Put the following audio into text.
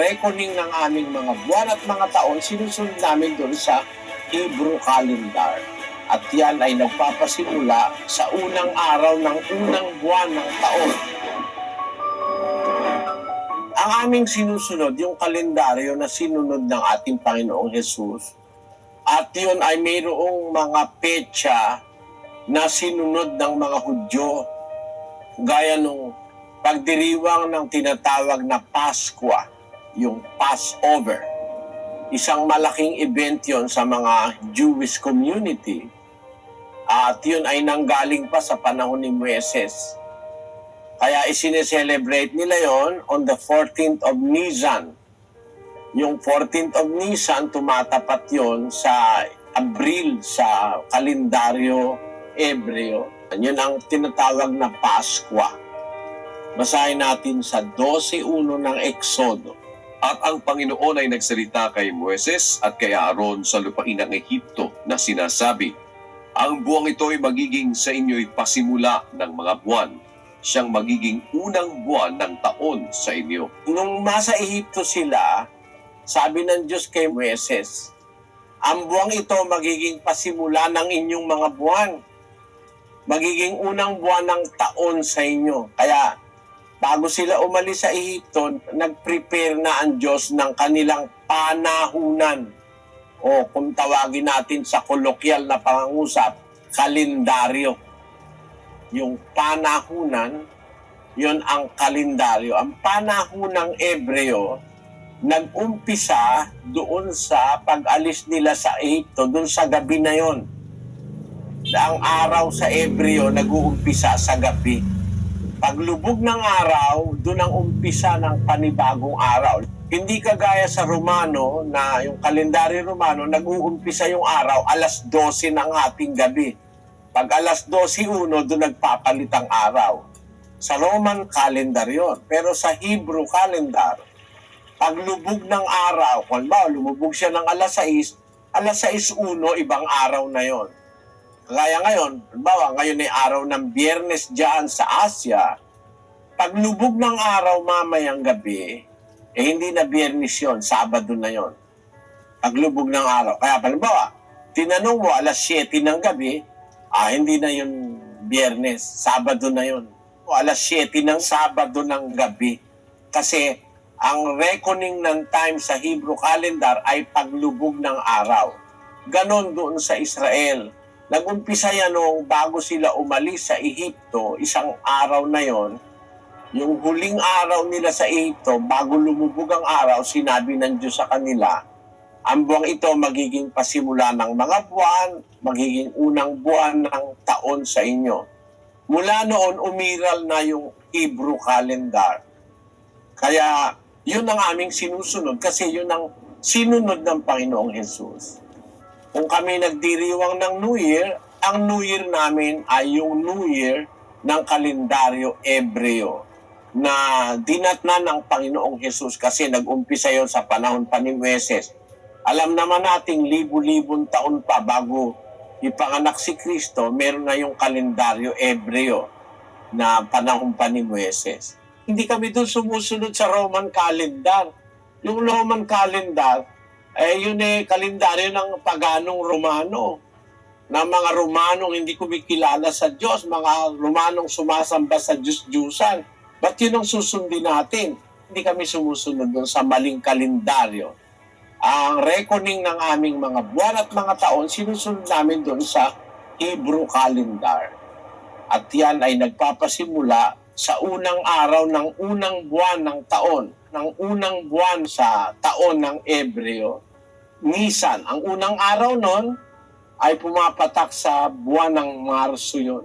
reckoning ng aming mga buwan at mga taon, sinusunod namin doon sa Hebrew calendar. At yan ay nagpapasimula sa unang araw ng unang buwan ng taon. Ang aming sinusunod, yung kalendaryo na sinunod ng ating Panginoong Jesus, at yun ay mayroong mga petsa na sinunod ng mga Hudyo, gaya nung pagdiriwang ng tinatawag na Paskwa, yung Passover. Isang malaking event yon sa mga Jewish community. At yun ay nanggaling pa sa panahon ni Moises. Kaya isineselebrate nila yon on the 14th of Nisan. Yung 14th of Nisan, tumatapat yon sa Abril sa kalendaryo Ebreo. Yun ang tinatawag na Paskwa. Basahin natin sa 12.1 ng Exodo. At ang Panginoon ay nagsalita kay Moises at kay Aaron sa lupain ng Ehipto na sinasabi, Ang buwang ito ay magiging sa inyo'y pasimula ng mga buwan. Siyang magiging unang buwan ng taon sa inyo. Nung nasa Ehipto sila, sabi ng Diyos kay Moises, ang buwang ito magiging pasimula ng inyong mga buwan. Magiging unang buwan ng taon sa inyo. Kaya bago sila umalis sa Ehipto, nag-prepare na ang Diyos ng kanilang panahunan. O kung tawagin natin sa kolokyal na pangungusap, kalendaryo. Yung panahunan, yon ang kalendaryo. Ang panahunang Ebreo, nag-umpisa doon sa pag-alis nila sa Ehipto, doon sa gabi na yon. Ang araw sa Ebreo nag-uumpisa sa gabi. Paglubog ng araw, doon ang umpisa ng panibagong araw. Hindi kagaya sa Romano na yung kalendaryo Romano, nag-uumpisa yung araw alas 12 ng ating gabi. Pag alas 12.1, doon nagpapalit ang araw. Sa Roman calendar yon. Pero sa Hebrew calendar, paglubog ng araw, kung ba, lumubog siya ng alas 6, alas 6.1, ibang araw na yon. Kaya ngayon, halimbawa, ngayon ay araw ng biyernes dyan sa Asia, paglubog ng araw mamayang gabi, eh hindi na biyernes yon, Sabado na yon. Paglubog ng araw. Kaya halimbawa, tinanong mo alas 7 ng gabi, ah, hindi na yun biyernes, Sabado na yon. O alas 7 ng Sabado ng gabi. Kasi ang reckoning ng time sa Hebrew calendar ay paglubog ng araw. Ganon doon sa Israel. Nag-umpisa yan nung bago sila umalis sa Ehipto, isang araw na yon. Yung huling araw nila sa Ehipto, bago lumubog ang araw, sinabi ng Diyos sa kanila, ang buwang ito magiging pasimula ng mga buwan, magiging unang buwan ng taon sa inyo. Mula noon, umiral na yung Hebrew calendar. Kaya yun ang aming sinusunod kasi yun ang sinunod ng Panginoong Jesus. Kung kami nagdiriwang ng New Year, ang New Year namin ay yung New Year ng kalendaryo Ebreo na dinatna ng Panginoong Jesus kasi nag-umpisa yon sa panahon pa ni Moises. Alam naman nating libu-libong taon pa bago ipanganak si Kristo, meron na yung kalendaryo Ebreo na panahon pa ni Moises. Hindi kami doon sumusunod sa Roman calendar. Yung Roman calendar, eh yun eh kalendaryo ng paganong Romano na mga Romanong hindi kumikilala sa Diyos, mga Romanong sumasamba sa Diyos-Diyusan. Ba't yun ang susundin natin? Hindi kami sumusunod doon sa maling kalendaryo. Ang reckoning ng aming mga buwan at mga taon, sinusunod namin doon sa Hebrew calendar. At yan ay nagpapasimula sa unang araw ng unang buwan ng taon, ng unang buwan sa taon ng Ebreo, Nisan. Ang unang araw nun ay pumapatak sa buwan ng Marso yun.